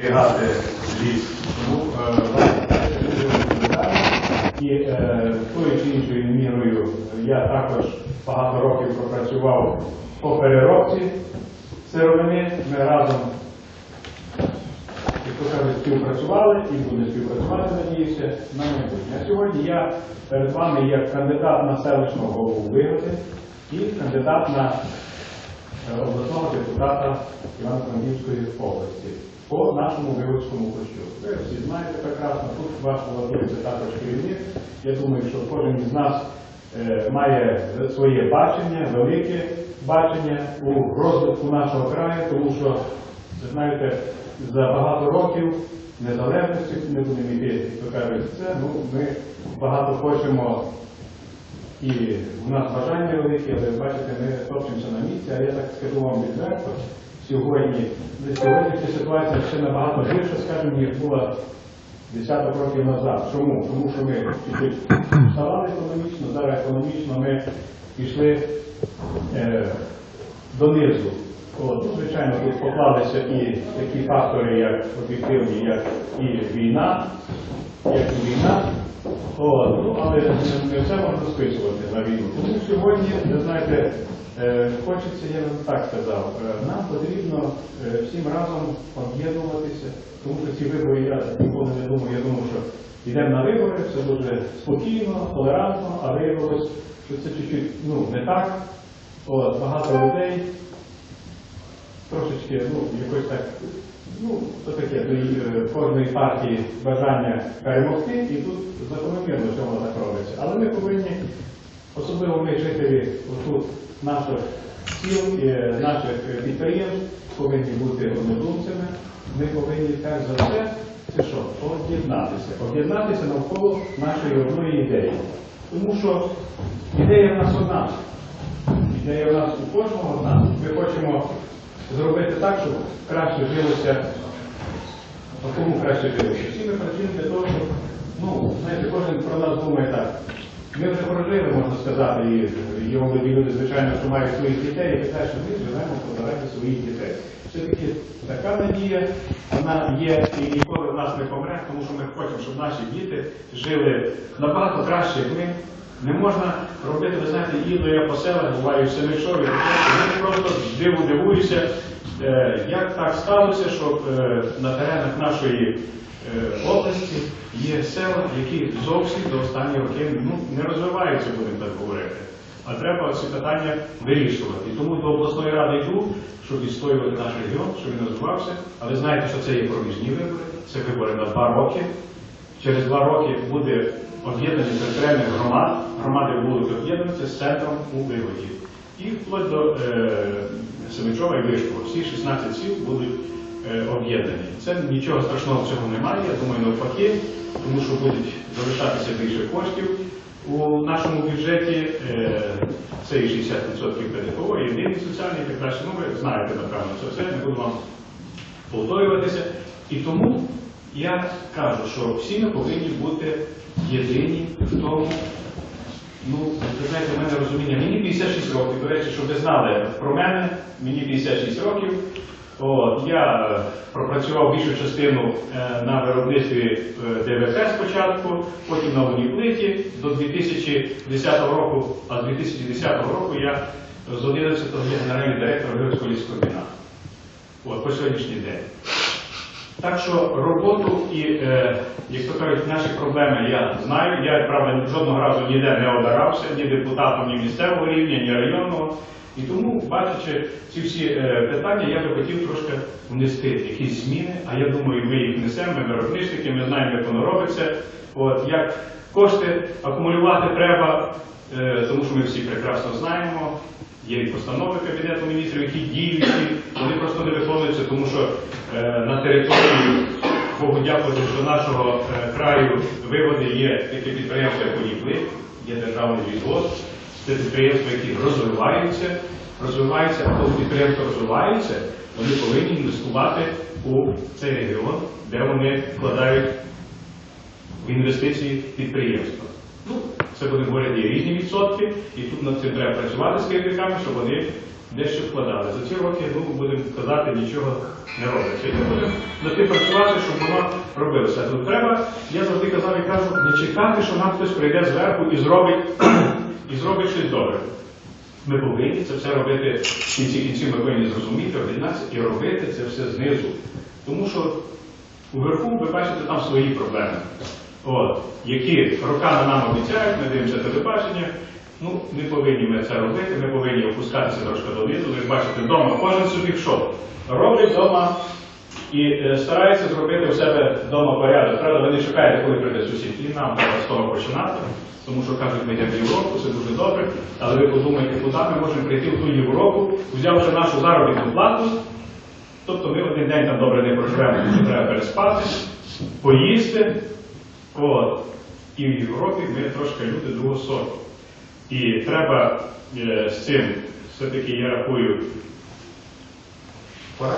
зберігати ліс. Тому. І тою чи іншою мірою я також багато років пропрацював по переробці сировини. Ми разом співпрацювали і будемо співпрацювати, надіюся, на майбутнє. Сьогодні я перед вами як кандидат на селищного голову Вигоди і кандидат на е, обласного депутата Івано-Франківської області по нашому Вигодському кущу. Ви всі знаєте прекрасно, тут ваш володується також керівник. Я думаю, що кожен із нас е, має своє бачення, велике бачення у розвитку нашого краю, тому що, ви знаєте, за багато років незалежності, не будемо йти, кажуть, це, ну, ми багато хочемо і в нас бажання велике, але бачите, ми топчемося на місці, а я так скажу вам відверто, сьогодні, сьогодні ця ситуація ще набагато гірша, скажімо, ніж була десяток років назад. Чому? Тому що ми вставали економічно, зараз економічно ми пішли е, донизу. От, ну, звичайно, тут поклалися і такі фактори, як об'єктивні, як і війна, як і війна. От, ну, але не, все можна списувати на війну. Тому сьогодні, ви знаєте, хочеться, я вам так сказав, е, нам потрібно е, всім разом об'єднуватися, тому що ці вибори я ніколи не думав, я думав, що йдемо на вибори, все дуже спокійно, толерантно, а виявилось, що це чуть-чуть ну, не так. От, багато людей трошечки, ну, якось так, ну, то таке, до е, кожної партії бажання перемогти, і тут закономірно, що воно так робиться. Але ми повинні, особливо ми, жителі отут наших сіл, е, наших підприємств, повинні бути однодумцями. Ми повинні перш за все, це що, об'єднатися. Об'єднатися навколо нашої одної ідеї. Тому що ідея в нас одна. Ідея в нас у кожного одна. Ми хочемо зробити так, щоб краще жилося. А кому краще жилося? Всі ми працюємо для того, щоб, ну, знаєте, кожен про нас думає так. Ми вже прожили, можна сказати, і є молоді люди, звичайно, що мають своїх дітей, і кажуть, що ми живемо подавати своїх дітей. Все-таки така надія, вона є і ніколи в нас не помре, тому що ми хочемо, щоб наші діти жили набагато краще, як ми. Не можна робити, ви знаєте, їду я по селах, буваю в Семичові, я просто диву дивуюся, е, як так сталося, що е, на теренах нашої області є села, які зовсім до останні роки ну, не розвиваються, будемо так говорити. А треба ці питання вирішувати. І тому до обласної ради йду, щоб відстоювати наш регіон, щоб він розвивався. Але знаєте, що це є проміжні вибори, це вибори на два роки. Через два роки буде об'єднання територіальних громад, громади будуть об'єднуватися з центром у виводі. І вплоть до е, Семичова і Вишкова. Всі 16 сіл будуть е, об'єднані. Це нічого страшного в цьому немає, я думаю, навпаки, тому що будуть залишатися більше коштів у нашому бюджеті. Е, це і 60% ПДФО, і єдиний соціальний і так далі. Ну, ви знаєте, напевно, це все, не буду вам повторюватися. І тому я кажу, що всі ми повинні бути єдині в тому. Ну, ви знаєте, в мене розуміння, мені 56 років, до речі, щоб ви знали про мене, мені 56 років. От, я е, пропрацював більшу частину е, на виробництві е, ДВК спочатку, потім на уніплиті до 2010 року, а з 2010 року я з 11 є генеральний директор Виробського ліскомбінату. От, по сьогоднішній день. Так що роботу і, е, як то кажуть, наші проблеми я знаю. Я, правда, жодного разу ніде не обирався, ні депутатом, ні місцевого рівня, ні районного. І тому, бачачи ці всі е, питання, я би хотів трошки внести якісь зміни, а я думаю, ми їх несемо, ми виробничники, ми знаємо, як воно робиться. От, як кошти акумулювати треба, е, тому що ми всі прекрасно знаємо. Є і постанови Кабінету міністрів, які діючі, вони просто не виконуються, тому що е, на території, Богу дякувати, що нашого краю виводи є таке підприємство, як Уніплик, є державний відвоз. Це підприємства, які розвиваються, розвиваються, а коли підприємства розвиваються, вони повинні інвестувати у цей регіон, де вони вкладають в інвестиції підприємства. Ну, це будемо говорити є різні відсотки, і тут над цим треба працювати з керівниками, щоб вони дещо вкладали. За ці роки, ну, будемо казати, нічого не робиться. І ми будемо над тим працювати. робилося. Тут треба, я завжди казав і кажу, не чекати, що нам хтось прийде зверху і зробить, і зробить щось добре. Ми повинні це все робити в кінці кінців, ми повинні зрозуміти, об'єднатися і робити це все знизу. Тому що уверху ви бачите там свої проблеми, От, які роками нам обіцяють, ми дивимося телебачення. Ну, не повинні ми це робити, ми повинні опускатися трошки донизу. Ви бачите, вдома кожен собі що? Робить вдома і е, старається зробити у себе вдома порядок. Правда, ви не чекаєте, коли прийде сусід. І нам треба з того починати, тому що кажуть, ми йдемо в Європу, це дуже добре. Але ви подумайте, куди ми можемо прийти в ту Європу, взявши нашу заробітну плату. Тобто ми один день там добре не проживемо, що треба переспати, поїсти. От. І в Європі ми трошки люди другого сорту. І треба е, з цим, все-таки я рахую, пора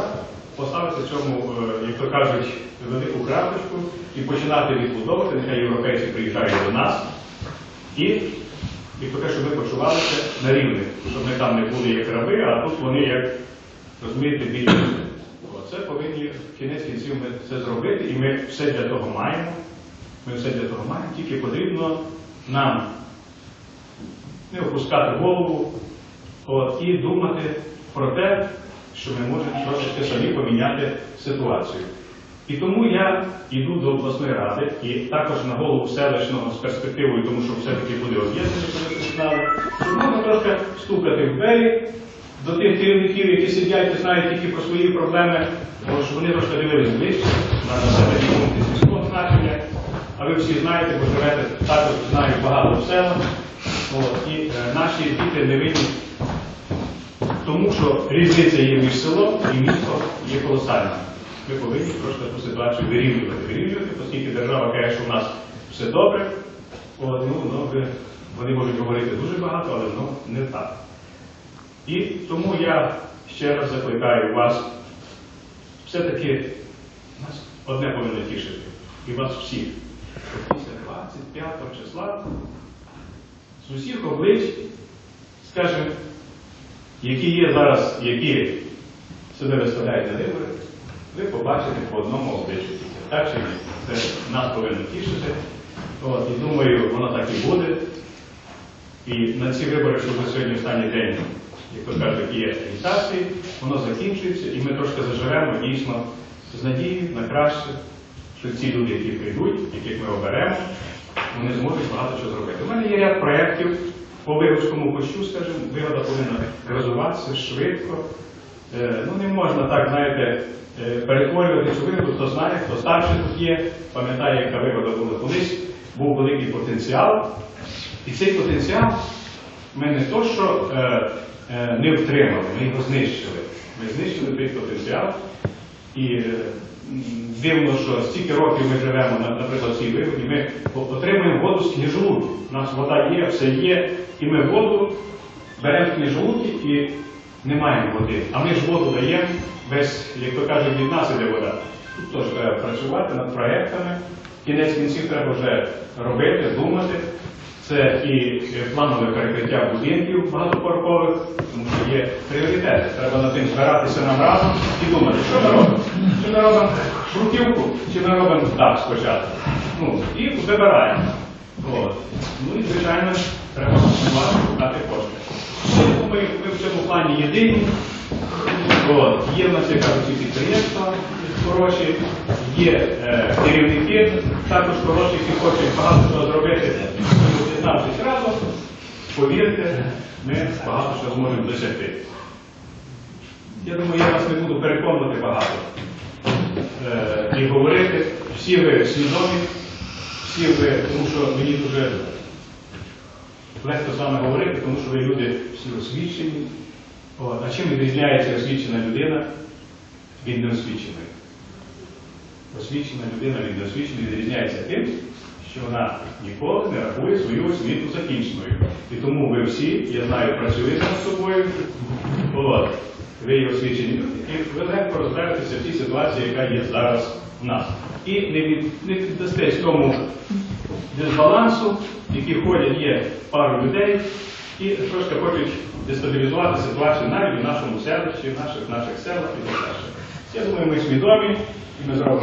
поставити цьому, е, як то кажуть, велику крапочку і починати відбудовувати. Нехай європейці приїжджають до нас. І, і таке, щоб ми почувалися на рівні, щоб ми там не були як раби, а тут вони як, розумієте, більше. Це повинні в кінець кінців ми це зробити, і ми все для того маємо. Ми все для того маємо, тільки потрібно нам не опускати голову от, і думати про те, що ми можемо трошечки самі поміняти ситуацію. І тому я йду до обласної ради і також на голову селищного з перспективою, тому що все-таки буде об'єднання, коли ви знали, що можна трошки стукати в двері до тих керівників, які сидять і знають тільки про свої проблеми, бо щоб вони трошки дивились ближче на населені пункти сільського значення. А ви всі знаєте, бо живете також знають багато. От, і е, наші діти не винні, тому що різниця є між селом і містом є колосальна. Ми повинні трошки ту ситуацію вирівнювати, вирівнювати, оскільки держава каже, що в нас все добре. Ну, ну, вони можуть говорити дуже багато, але ну, не так. І тому я ще раз закликаю вас, все-таки нас одне повинно тішити, і вас всіх, що після 25 числа з усіх облич, скажімо, які є зараз, які себе виставляють на вибори, ви побачите по одному обличчю. тільки. Так чи ні? Це нас повинно тішити. От, і думаю, воно так і буде. І на ці вибори, що ви сьогодні останній день, як то кажуть, є агітації, воно закінчується, і ми трошки заживемо дійсно з надією на краще, що ці люди, які прийдуть, яких ми оберемо, вони зможуть багато чого зробити. У мене є ряд проєктів по Вигодському кощу, скажімо, вигода повинна розвиватися швидко. Е, Ну не можна так, знаєте, е, перетворювати цю вигоду, хто знає, хто старший тут є, пам'ятає, яка вигода була колись, був великий потенціал. І цей потенціал ми не то, що е, е, не втримали, ми його знищили. Ми знищили той потенціал. І е, дивно, що стільки років ми живемо, наприклад, в цій вигоді, ми отримуємо воду з книжолуки. У нас вода є, все є, і ми воду беремо з книжолуки і не маємо води. А ми ж воду даємо без, як то кажуть, від нас іде вода. Тут теж треба працювати над проектами. Кінець кінців треба вже робити, думати. Це і планове перекриття будинків багатоповерхових, тому що є пріоритети. Треба над тим збиратися нам разом і думати, що ми робимо. Чи ми робимо бруківку, чи ми робимо дах спочатку. Ну, і вибираємо. Ну і, звичайно, треба шукати кошти. Ми, ми в цьому плані єдині. Є в нас, як кажуть, підприємства хороші, є е, керівники також хороші, які хочуть багато чого зробити. Ми об'єднавшись разом, повірте, ми багато чого зможемо досягти. Я думаю, я вас не буду переконувати багато е, і говорити. Всі ви свідомі, всі ви, тому що мені дуже легко з вами говорити, тому що ви люди всі освічені. От. А чим відрізняється освічена людина від неосвіченої? Освічена людина від неосвіченої відрізняється тим, що вона ніколи не рахує свою освіту закінченою. І тому ви всі, я знаю, працюєте над собою. От. Ви є освічені люди, і ви легко розберетеся в тій ситуації, яка є зараз в нас. І не, від, не піддастесь тому дисбалансу, які ходять, є пару людей, і трошки хочуть дестабілізувати ситуацію навіть в нашому селищі, в наших, наших селах і так далі. Я думаю, ми свідомі і ми зробимо.